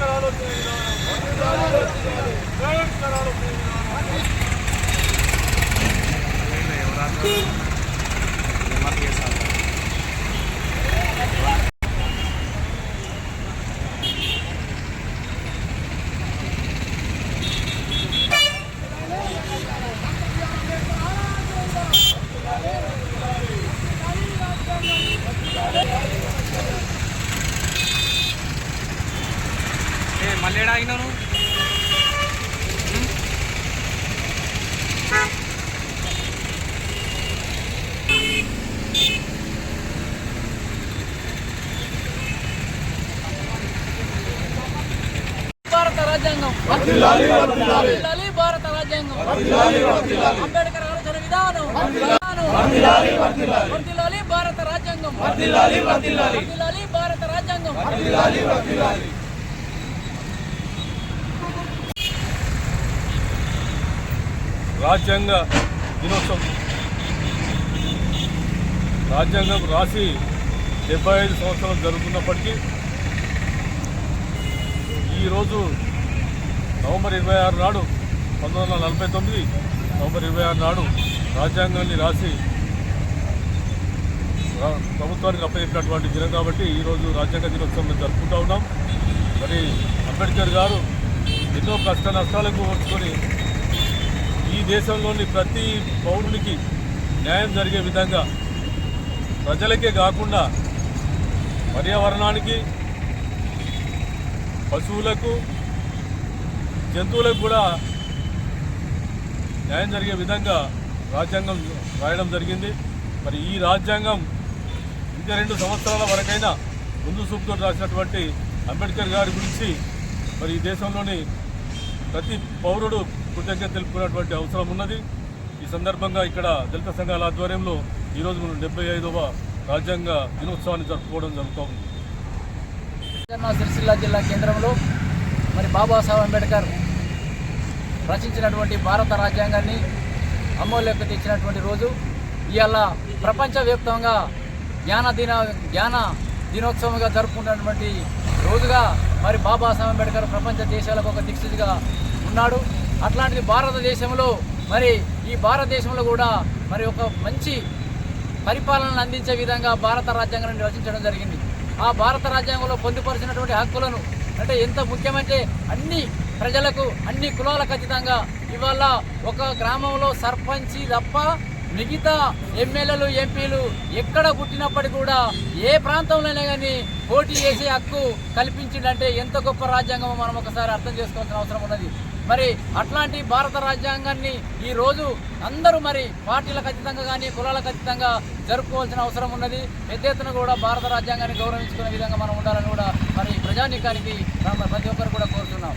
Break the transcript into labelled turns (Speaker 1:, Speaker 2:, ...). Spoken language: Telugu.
Speaker 1: కరాలో కరాలో మళ్ళీ?
Speaker 2: భారత రాజ్యాంగం. భారత రాజ్యాంగం. అంబేద్కర్ ఆలోచన విధానం. భారత రాజ్యాంగం. భారత రాజ్యాంగం.
Speaker 3: రాజ్యాంగ దినోత్సవం. రాజ్యాంగం రాసి డెబ్బై ఐదు సంవత్సరాలు జరుగుతున్నప్పటికీ ఈరోజు నవంబర్ ఇరవై ఆరు నాడు పంతొమ్మిది వందల నలభై తొమ్మిది నవంబర్ ఇరవై ఆరు నాడు రాజ్యాంగాన్ని రాసి ప్రభుత్వానికి అప్పచెప్పినటువంటి దినం కాబట్టి ఈరోజు రాజ్యాంగ దినోత్సవం మేము జరుపుకుంటా ఉన్నాం. మరి అంబేద్కర్ గారు ఎన్నో కష్ట నష్టాలకు ఓర్చుకొని దేశంలోని ప్రతి పౌరునికి న్యాయం జరిగే విధంగా ప్రజలకే కాకుండా పర్యావరణానికి పశువులకు జంతువులకు కూడా న్యాయం జరిగే విధంగా రాజ్యాంగం రాయడం జరిగింది. మరి ఈ రాజ్యాంగం ఇంకా రెండు సంవత్సరాల వరకైనా ముందు సూపుతో రాసినటువంటి అంబేద్కర్ గారి గురించి మరి ఈ దేశంలోని ప్రతి పౌరుడు కృతజ్ఞత తెలుపుకున్నటువంటి అవసరం ఉన్నది. ఈ సందర్భంగా ఇక్కడ దళిత సంఘాల ఆధ్వర్యంలో ఈరోజు మనం డెబ్బై ఐదవ రాజ్యాంగ దినోత్సవాన్ని జరుపుకోవడం జరుగుతోంది
Speaker 2: సిరిసిల్ల జిల్లా కేంద్రంలో మరి బాబాసాహెబ్ అంబేద్కర్ రచించినటువంటి భారత రాజ్యాంగాన్ని అమూల్యకు తెచ్చినటువంటి రోజు. ఇవాళ ప్రపంచవ్యాప్తంగా జ్ఞాన దిన జ్ఞాన దినోత్సవంగా జరుపుకున్నటువంటి రోజుగా మరి బాబాసాహెబ్ అంబేద్కర్ ప్రపంచ దేశాలకు ఒక దిక్సూచిగా ఉన్నాడు. అట్లాంటిది భారతదేశంలో మరి ఈ భారతదేశంలో కూడా మరి ఒక మంచి పరిపాలనను అందించే విధంగా భారత రాజ్యాంగాన్ని రచించడం జరిగింది. ఆ భారత రాజ్యాంగంలో పొందుపరిచినటువంటి హక్కులను అంటే ఎంత ముఖ్యమంటే అన్ని ప్రజలకు అన్ని కులాల ఖచ్చితంగా ఇవాళ ఒక గ్రామంలో సర్పంచి తప్ప మిగతా ఎమ్మెల్యేలు ఎంపీలు ఎక్కడ పుట్టినప్పటికీ కూడా ఏ ప్రాంతంలోనే కానీ పోటీ చేసే హక్కు కల్పించిందంటే ఎంత గొప్ప రాజ్యాంగమో మనం ఒకసారి అర్థం చేసుకోవాల్సిన అవసరం ఉన్నది. మరి అట్లాంటి భారత రాజ్యాంగాన్ని ఈ రోజు అందరూ మరి పార్టీలకు ఖచ్చితంగా కానీ కులాలకు ఖచ్చితంగా జరుపుకోవాల్సిన అవసరం ఉన్నది. పెద్ద ఎత్తున కూడా భారత రాజ్యాంగాన్ని గౌరవించుకునే విధంగా మనం ఉండాలని కూడా మరి ప్రజానీకానికి ప్రతి ఒక్కరు కూడా కోరుతున్నాం.